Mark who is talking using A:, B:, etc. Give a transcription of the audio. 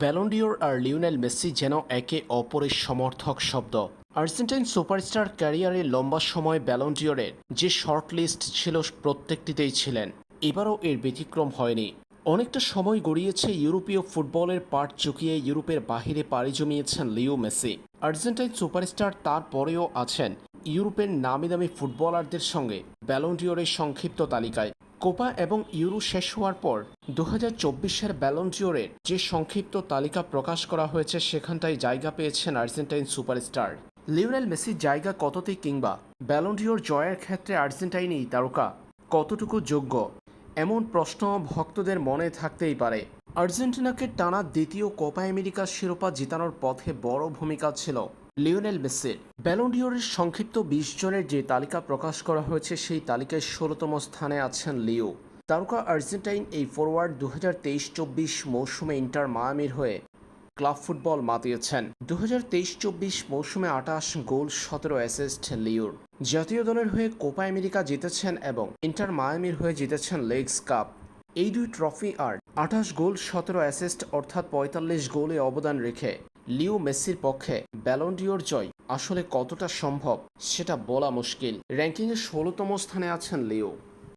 A: Ballon d'Or আর Lionel Messi যেন একে অপরের সমর্থক শব্দ। আর্জেন্টাইন সুপারস্টার ক্যারিয়ারে লম্বা সময় ব্যালন্ডিওরের যে শর্ট লিস্ট ছিল প্রত্যেকটিতেই ছিলেন। এবারও এর ব্যতিক্রম হয়নি। অনেকটা সময় গড়িয়েছে ইউরোপীয় ফুটবলের পাট চুকিয়ে ইউরোপের বাহিরে পাড়ি জমিয়েছেন লিও মেসি। আর্জেন্টাইন সুপারস্টার তারপরেও আছেন ইউরোপের নামি দামি ফুটবলারদের সঙ্গে ব্যালন্ডিওরের সংক্ষিপ্ত তালিকায়। কোপা এবং ইউরো শেষ হওয়ার পর দু হাজার চব্বিশের ব্যালন্ডিওরের যে সংক্ষিপ্ত তালিকা প্রকাশ করা হয়েছে, সেখানটায় জায়গা পেয়েছেন আর্জেন্টাইন সুপারস্টার। লিওনেল মেসির জায়গা কততে কিংবা ব্যালন্টিওর জয়ের ক্ষেত্রে আর্জেন্টাইনই তারকা কতটুকু যোগ্য? এমন প্রশ্ন ভক্তদের মনে থাকতেই পারে। আর্জেন্টিনাকে টানা দ্বিতীয় কোপা আমেরিকার শিরোপা জিতানোর পথে বড় ভূমিকা ছিল। লিওনেল মেসির ব্যালন্ডিওরের সংক্ষিপ্ত বিশ জনের যে তালিকা প্রকাশ করা হয়েছে, সেই তালিকায় ষোলোতম স্থানে আছেন লিও। তারকা আর্জেন্টাইন এই ফরওয়ার্ড দু হাজার তেইশ চব্বিশ মৌসুমে ইন্টার মায়ামির হয়ে ক্লাব ফুটবল মাতিয়েছেন। দু হাজার তেইশ চব্বিশ মৌসুমে আটাশ গোল, সতেরো অ্যাসিস্ট লিওর। জাতীয় দলের হয়ে কোপা আমেরিকা জিতেছেন এবং ইন্টার মায়ামির হয়ে জিতেছেন লেগস কাপ। এই দুই ট্রফি আর আঠাশ গোল, সতেরো অ্যাসিস্ট অর্থাৎ পঁয়তাল্লিশ গোলে অবদান রেখে লিও মেসির পক্ষে ব্যালন্ডিওর জয় আসলে কতটা সম্ভব, সেটা বলা মুশকিল। র্যাঙ্কিংয়ে ষোলোতম স্থানে আছেন লিও।